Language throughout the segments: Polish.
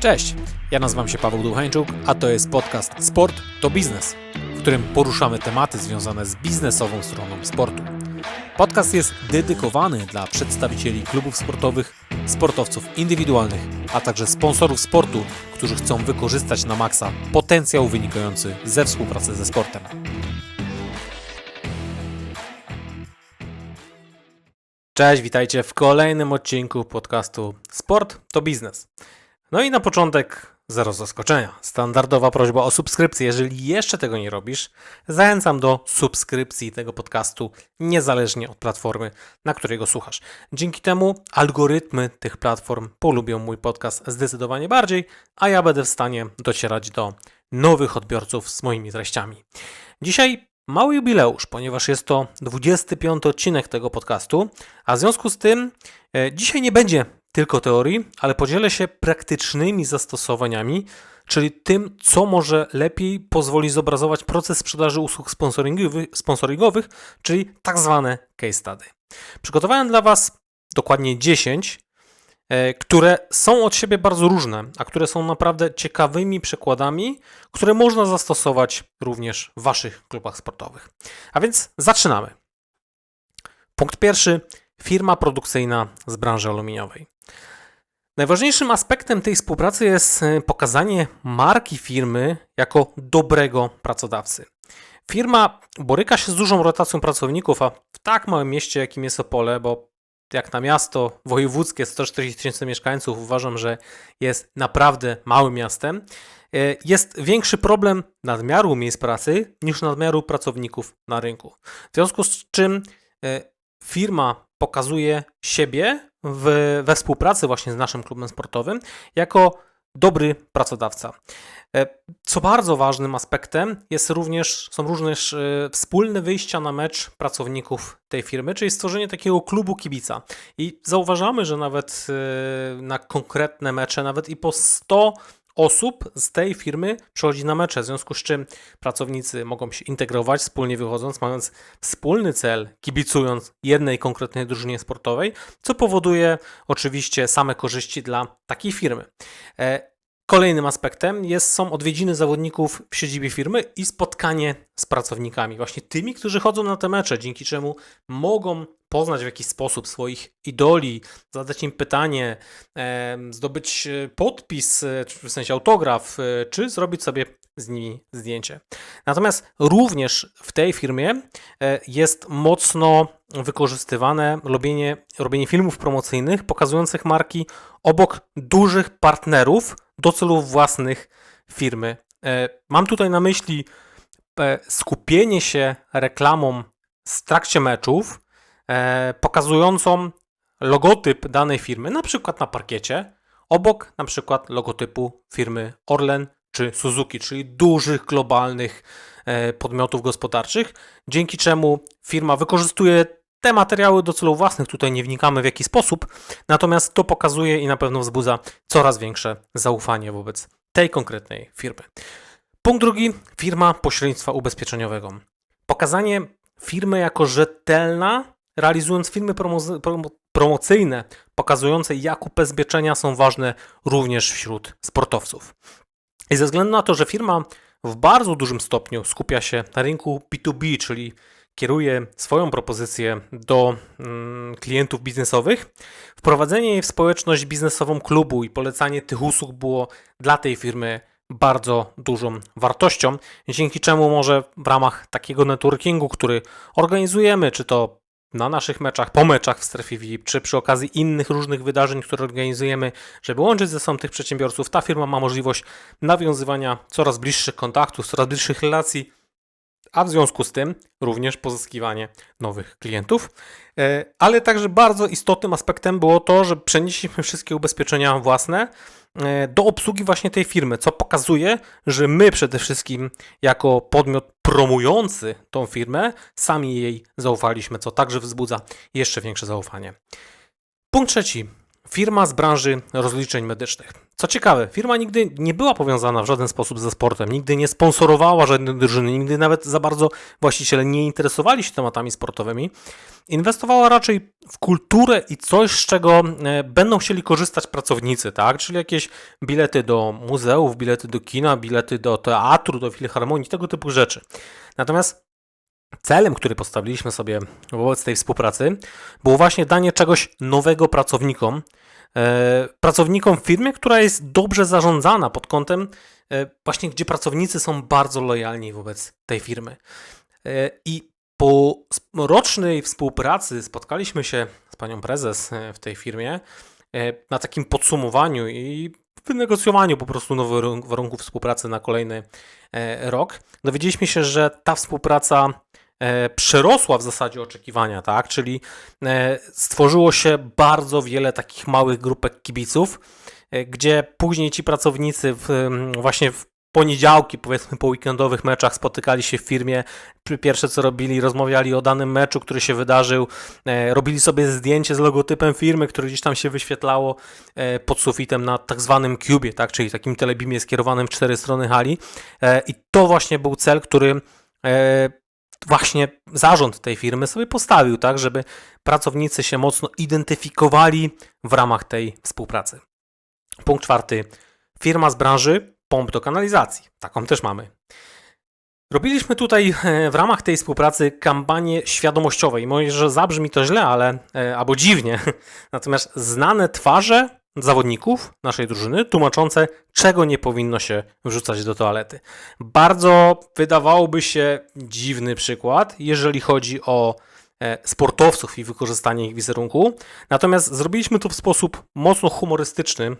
Cześć, ja nazywam się Paweł Duchańczuk, a to jest podcast Sport to Biznes, w którym poruszamy tematy związane z biznesową stroną sportu. Podcast jest dedykowany dla przedstawicieli klubów sportowych, sportowców indywidualnych, a także sponsorów sportu, którzy chcą wykorzystać na maksa potencjał wynikający ze współpracy ze sportem. Cześć, witajcie w kolejnym odcinku podcastu Sport to Biznes. No i na początek zero zaskoczenia. Standardowa prośba o subskrypcję. Jeżeli jeszcze tego nie robisz, zachęcam do subskrypcji tego podcastu, niezależnie od platformy, na której go słuchasz. Dzięki temu algorytmy tych platform polubią mój podcast zdecydowanie bardziej, a ja będę w stanie docierać do nowych odbiorców z moimi treściami. Dzisiaj mały jubileusz, ponieważ jest to 25 odcinek tego podcastu, a w związku z tym e, dzisiaj nie będzie tylko teorii, ale podzielę się praktycznymi zastosowaniami, czyli tym, co może lepiej pozwoli zobrazować proces sprzedaży usług sponsoringowych, sponsoringowych czyli tak zwane case study. Przygotowałem dla Was dokładnie 10, e, które są od siebie bardzo różne, a które są naprawdę ciekawymi przykładami, które można zastosować również w Waszych klubach sportowych. A więc zaczynamy. Punkt pierwszy. Firma produkcyjna z branży aluminiowej. Najważniejszym aspektem tej współpracy jest e, pokazanie marki firmy jako dobrego pracodawcy. Firma boryka się z dużą rotacją pracowników, a w tak małym mieście, jakim jest Opole, bo jak na miasto wojewódzkie 140 tysięcy mieszkańców, uważam, że jest naprawdę małym miastem, e, jest większy problem nadmiaru miejsc pracy niż nadmiaru pracowników na rynku. W związku z czym e, firma pokazuje siebie w, we współpracy właśnie z naszym klubem sportowym jako dobry pracodawca. E, Co bardzo ważnym aspektem jest również, są również e, wspólne wyjścia na mecz pracowników tej firmy, czyli stworzenie takiego klubu kibica. I zauważamy, że nawet e, na konkretne mecze, nawet i po 100 osób z tej firmy przychodzi na mecze, w związku z czym pracownicy mogą się integrować, wspólnie wychodząc, mając wspólny cel, kibicując jednej konkretnej drużynie sportowej, co powoduje oczywiście same korzyści dla takiej firmy. Kolejnym aspektem jest, są odwiedziny zawodników w siedzibie firmy i spotkanie z pracownikami, właśnie tymi, którzy chodzą na te mecze, dzięki czemu mogą poznać w jakiś sposób swoich idoli, zadać im pytanie, zdobyć e, podpis, e, w sensie autograf, e, czy zrobić sobie z nimi zdjęcie. Natomiast również w tej firmie jest mocno wykorzystywane robienie, robienie filmów promocyjnych pokazujących marki obok dużych partnerów do celów własnych firmy. E, Mam tutaj na myśli e, skupienie się reklamą w trakcie meczów, e, pokazującą logotyp danej firmy, na przykład na parkiecie, obok na przykład logotypu firmy Orlen czy Suzuki, czyli dużych globalnych podmiotów gospodarczych, dzięki czemu firma wykorzystuje te materiały do celów własnych. Tutaj nie wnikamy w jaki sposób, natomiast to pokazuje i na pewno wzbudza coraz większe zaufanie wobec tej konkretnej firmy. Punkt drugi, firma pośrednictwa ubezpieczeniowego. Pokazanie firmy jako rzetelna, realizując filmy promo- promo- promocyjne, pokazujące jak ubezpieczenia są ważne również wśród sportowców. I ze względu na to, że firma w bardzo dużym stopniu skupia się na rynku B2B, czyli kieruje swoją propozycję do mm, klientów biznesowych, wprowadzenie jej w społeczność biznesową klubu i polecanie tych usług było dla tej firmy bardzo dużą wartością, dzięki czemu może w ramach takiego networkingu, który organizujemy, czy to na naszych meczach, po meczach w strefie VIP, czy przy okazji innych różnych wydarzeń, które organizujemy, żeby łączyć ze sobą tych przedsiębiorców, ta firma ma możliwość nawiązywania coraz bliższych kontaktów, coraz bliższych relacji, a w związku z tym również pozyskiwanie nowych klientów. E, Ale także bardzo istotnym aspektem było to, że przenieśliśmy wszystkie ubezpieczenia własne e, do obsługi właśnie tej firmy, co pokazuje, że my przede wszystkim jako podmiot promujący tą firmę sami jej zaufaliśmy, co także wzbudza jeszcze większe zaufanie. Punkt trzeci. Firma z branży rozliczeń medycznych. Co ciekawe, firma nigdy nie była powiązana w żaden sposób ze sportem, nigdy nie sponsorowała żadnej drużyny, nigdy nawet za bardzo właściciele nie interesowali się tematami sportowymi. Inwestowała raczej w kulturę i coś, z czego e, będą chcieli korzystać pracownicy, tak? Czyli jakieś bilety do muzeów, bilety do kina, bilety do teatru, do filharmonii, tego typu rzeczy. Natomiast celem, który postawiliśmy sobie wobec tej współpracy, było właśnie danie czegoś nowego pracownikom, e, pracownikom w firmie, która jest dobrze zarządzana pod kątem e, właśnie, gdzie pracownicy są bardzo lojalni wobec tej firmy. E, I po rocznej współpracy spotkaliśmy się z panią prezes w tej firmie na takim podsumowaniu i wynegocjowaniu po prostu nowych warun- warunków współpracy na kolejny rok. Dowiedzieliśmy się, że ta współpraca przerosła w zasadzie oczekiwania, tak? Czyli e, stworzyło się bardzo wiele takich małych grupek kibiców, e, gdzie później ci pracownicy w, em, właśnie w poniedziałki, powiedzmy po weekendowych meczach spotykali się w firmie. Pierwsze co robili, rozmawiali o danym meczu, który się wydarzył, e, robili sobie zdjęcie z logotypem firmy, które gdzieś tam się wyświetlało e, pod sufitem na tak zwanym cubie, tak? czyli takim telebimie skierowanym w cztery strony hali. E, I to właśnie był cel, który e, właśnie zarząd tej firmy sobie postawił, tak, żeby pracownicy się mocno identyfikowali w ramach tej współpracy. Punkt czwarty. Firma z branży pomp do kanalizacji. Taką też mamy. Robiliśmy tutaj e, w ramach tej współpracy kampanię świadomościowej. Może zabrzmi to źle, ale e, albo dziwnie. Natomiast znane twarze zawodników naszej drużyny, tłumaczące, czego nie powinno się wrzucać do toalety. Bardzo wydawałoby się dziwny przykład, jeżeli chodzi o sportowców i wykorzystanie ich wizerunku. Natomiast zrobiliśmy to w sposób mocno humorystyczny.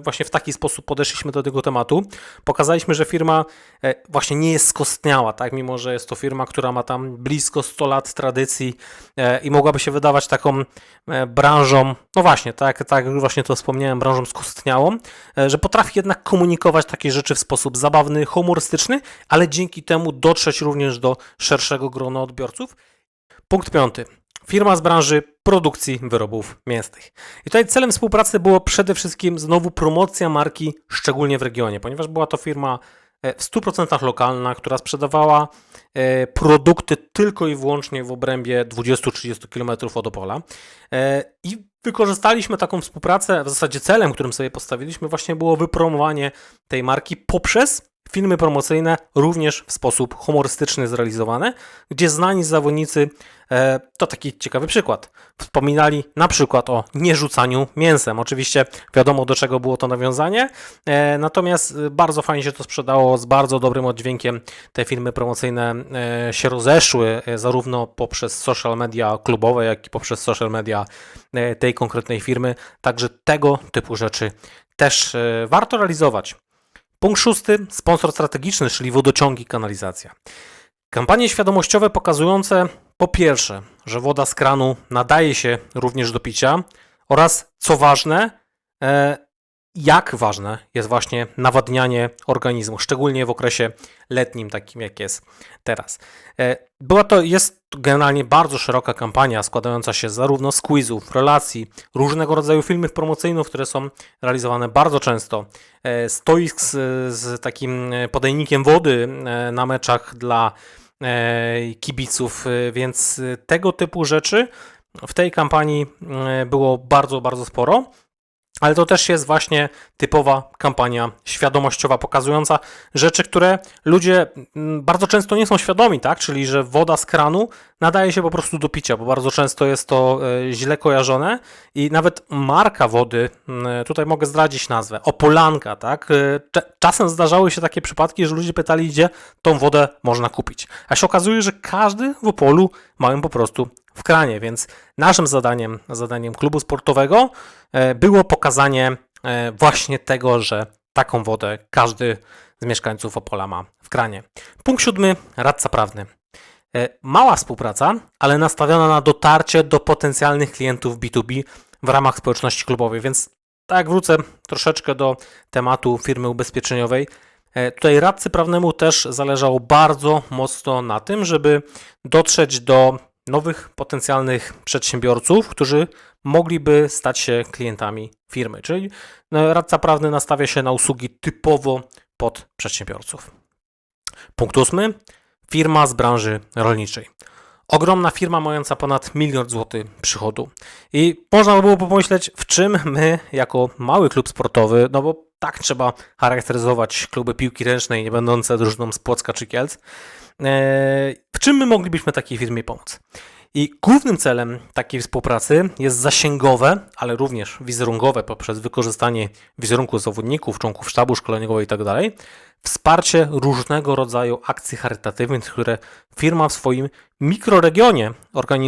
Właśnie w taki sposób podeszliśmy do tego tematu. Pokazaliśmy, że firma e, właśnie nie jest skostniała, tak? Mimo, że jest to firma, która ma tam blisko 100 lat tradycji e, i mogłaby się wydawać taką e, branżą, no właśnie, tak, tak właśnie to wspomniałem, branżą skostniałą, e, że potrafi jednak komunikować takie rzeczy w sposób zabawny, humorystyczny, ale dzięki temu dotrzeć również do szerszego grona odbiorców. Punkt piąty. Firma z branży produkcji wyrobów mięsnych. I tutaj celem współpracy było przede wszystkim znowu promocja marki, szczególnie w regionie, ponieważ była to firma e, w 100% lokalna, która sprzedawała e, produkty tylko i wyłącznie w obrębie 20-30 km od Opola. E, I wykorzystaliśmy taką współpracę, w zasadzie celem, którym sobie postawiliśmy, właśnie było wypromowanie tej marki poprzez filmy promocyjne, również w sposób humorystyczny zrealizowane, gdzie znani zawodnicy, e, to taki ciekawy przykład, wspominali na przykład o nierzucaniu mięsem. Oczywiście wiadomo do czego było to nawiązanie, e, natomiast e, bardzo fajnie się to sprzedało, z bardzo dobrym oddźwiękiem te filmy promocyjne e, się rozeszły, e, zarówno poprzez social media klubowe, jak i poprzez social media e, tej konkretnej firmy, także tego typu rzeczy też e, warto realizować. Punkt szósty, sponsor strategiczny, czyli wodociągi, kanalizacja. Kampanie świadomościowe pokazujące po pierwsze, że woda z kranu nadaje się również do picia oraz co ważne, e, jak ważne jest właśnie nawadnianie organizmu, szczególnie w okresie letnim, takim jak jest teraz. E, Była to, jest generalnie bardzo szeroka kampania składająca się zarówno z quizów, relacji, różnego rodzaju filmów promocyjnych, które są realizowane bardzo często, e, stoisk z, z takim e, podajnikiem wody na meczach dla kibiców, więc tego typu rzeczy w tej kampanii było bardzo, bardzo sporo. Ale to też jest właśnie typowa kampania świadomościowa, pokazująca rzeczy, które ludzie mm, bardzo często nie są świadomi, tak? Czyli, że woda z kranu nadaje się po prostu do picia, bo bardzo często jest to e, źle kojarzone i nawet marka wody, mm, tutaj mogę zdradzić nazwę, Opolanka, tak? E, Czasem zdarzały się takie przypadki, że ludzie pytali, gdzie tą wodę można kupić. A się okazuje, że każdy w Opolu ma ją po prostu w kranie, więc naszym zadaniem, zadaniem klubu sportowego e, było pokazanie e, właśnie tego, że taką wodę każdy z mieszkańców Opola ma w kranie. Punkt siódmy, radca prawny. E, Mała współpraca, ale nastawiona na dotarcie do potencjalnych klientów B2B w ramach społeczności klubowej, więc tak wrócę troszeczkę do tematu firmy ubezpieczeniowej. Tutaj radcy prawnemu też zależało bardzo mocno na tym, żeby dotrzeć do nowych potencjalnych przedsiębiorców, którzy mogliby stać się klientami firmy. Czyli e, radca prawny nastawia się na usługi typowo pod przedsiębiorców. Punkt ósmy. Firma z branży rolniczej. Ogromna firma mająca ponad miliard złotych przychodu. I można by było pomyśleć, w czym my, jako mały klub sportowy, no bo tak trzeba charakteryzować kluby piłki ręcznej, nie będące drużyną z Płocka czy Kielc, e, czym my moglibyśmy takiej firmie pomóc? I głównym celem takiej współpracy jest zasięgowe, ale również wizerunkowe poprzez wykorzystanie wizerunku zawodników, członków sztabu szkoleniowego itd. Wsparcie różnego rodzaju akcji charytatywnych, które firma w swoim mikroregionie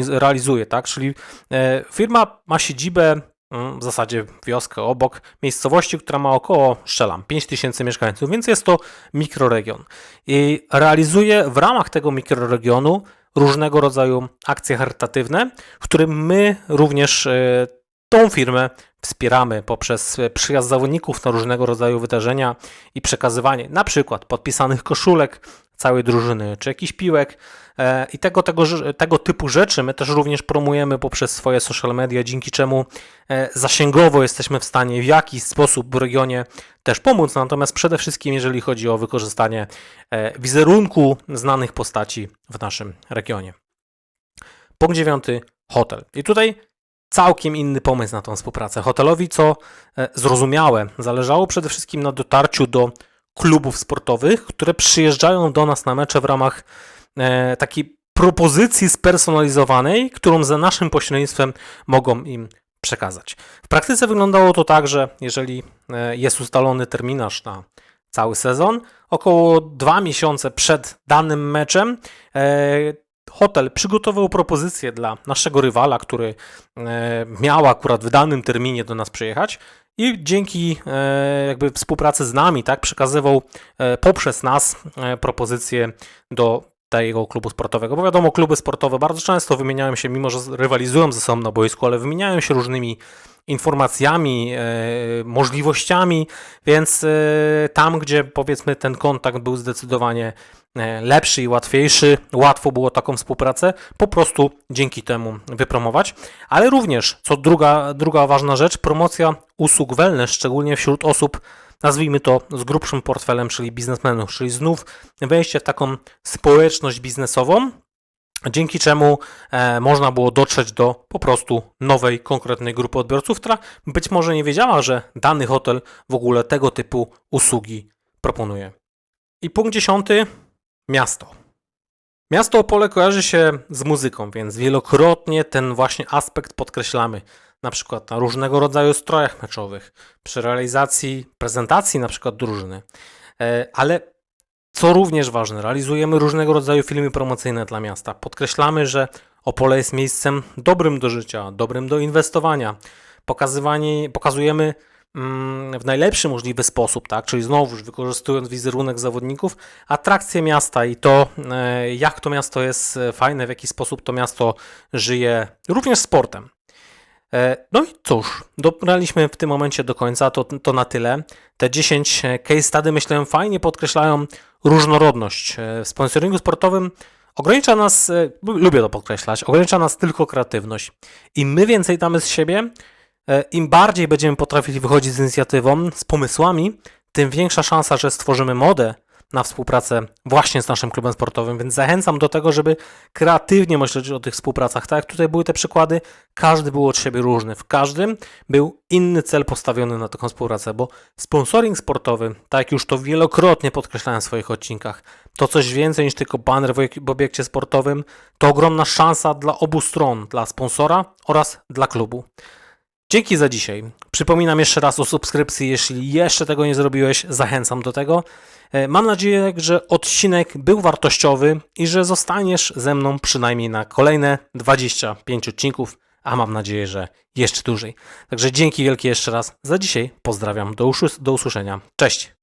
realizuje, tak? Czyli e, firma ma siedzibę w zasadzie wioskę obok miejscowości, która ma około, strzelam, 5000 mieszkańców, więc jest to mikroregion. I realizuje w ramach tego mikroregionu różnego rodzaju akcje charytatywne, w którym my również e, tą firmę wspieramy poprzez przyjazd zawodników na różnego rodzaju wydarzenia i przekazywanie na przykład podpisanych koszulek całej drużyny, czy jakichś piłek e, i tego, tego, tego typu rzeczy my też również promujemy poprzez swoje social media, dzięki czemu zasięgowo jesteśmy w stanie w jakiś sposób w regionie też pomóc, natomiast przede wszystkim jeżeli chodzi o wykorzystanie wizerunku znanych postaci w naszym regionie. Punkt dziewiąty, hotel. I tutaj całkiem inny pomysł na tą współpracę. Hotelowi, co e, zrozumiałe, zależało przede wszystkim na dotarciu do klubów sportowych, które przyjeżdżają do nas na mecze w ramach e, takiej propozycji spersonalizowanej, którą za naszym pośrednictwem mogą im przekazać. W praktyce wyglądało to tak, że jeżeli e, jest ustalony terminarz na cały sezon, około dwa miesiące przed danym meczem hotel przygotował propozycję dla naszego rywala, który e, miał akurat w danym terminie do nas przyjechać i dzięki e, jakby współpracy z nami, tak, przekazywał e, poprzez nas propozycję do tego klubu sportowego, bo wiadomo, kluby sportowe bardzo często wymieniają się, mimo że rywalizują ze sobą na boisku, ale wymieniają się różnymi informacjami, e, możliwościami, więc e, tam, gdzie powiedzmy ten kontakt był zdecydowanie e, lepszy i łatwiejszy, łatwo było taką współpracę po prostu dzięki temu wypromować, ale również, co druga, druga ważna rzecz, promocja usług wellness, szczególnie wśród osób, nazwijmy to z grubszym portfelem, czyli biznesmenów, czyli znów wejście w taką społeczność biznesową, dzięki czemu e, można było dotrzeć do po prostu nowej, konkretnej grupy odbiorców, która być może nie wiedziała, że dany hotel w ogóle tego typu usługi proponuje. I punkt dziesiąty, miasto. Miasto Opole kojarzy się z muzyką, więc wielokrotnie ten właśnie aspekt podkreślamy. Na przykład na różnego rodzaju strojach meczowych, przy realizacji prezentacji na przykład drużyny. E, ale co również ważne, realizujemy różnego rodzaju filmy promocyjne dla miasta. Podkreślamy, że Opole jest miejscem dobrym do życia, dobrym do inwestowania. Pokazywanie, pokazujemy mm, w najlepszy możliwy sposób, tak? czyli znowu wykorzystując wizerunek zawodników, atrakcje miasta i to, e, jak to miasto jest fajne, w jaki sposób to miasto żyje również sportem. E, no i cóż, dobraliśmy w tym momencie do końca, to, to na tyle. Te 10 case study myślę fajnie podkreślają różnorodność. E, w sponsoringu sportowym ogranicza nas, e, lubię to podkreślać, ogranicza nas tylko kreatywność. Im my więcej damy z siebie, im bardziej będziemy potrafili wychodzić z inicjatywą, z pomysłami, tym większa szansa, że stworzymy modę, na współpracę właśnie z naszym klubem sportowym, więc zachęcam do tego, żeby kreatywnie myśleć o tych współpracach. Tak jak tutaj były te przykłady, każdy był od siebie różny. W każdym był inny cel postawiony na taką współpracę, bo sponsoring sportowy, tak jak już to wielokrotnie podkreślałem w swoich odcinkach, to coś więcej niż tylko banner w obiekcie sportowym, to ogromna szansa dla obu stron, dla sponsora oraz dla klubu. Dzięki za dzisiaj. Przypominam jeszcze raz o subskrypcji. Jeśli jeszcze tego nie zrobiłeś, zachęcam do tego. E, mam nadzieję, że odcinek był wartościowy i że zostaniesz ze mną przynajmniej na kolejne 25 odcinków, a mam nadzieję, że jeszcze dłużej. Także dzięki wielkie jeszcze raz za dzisiaj. Pozdrawiam. Do, do usłyszenia. Cześć.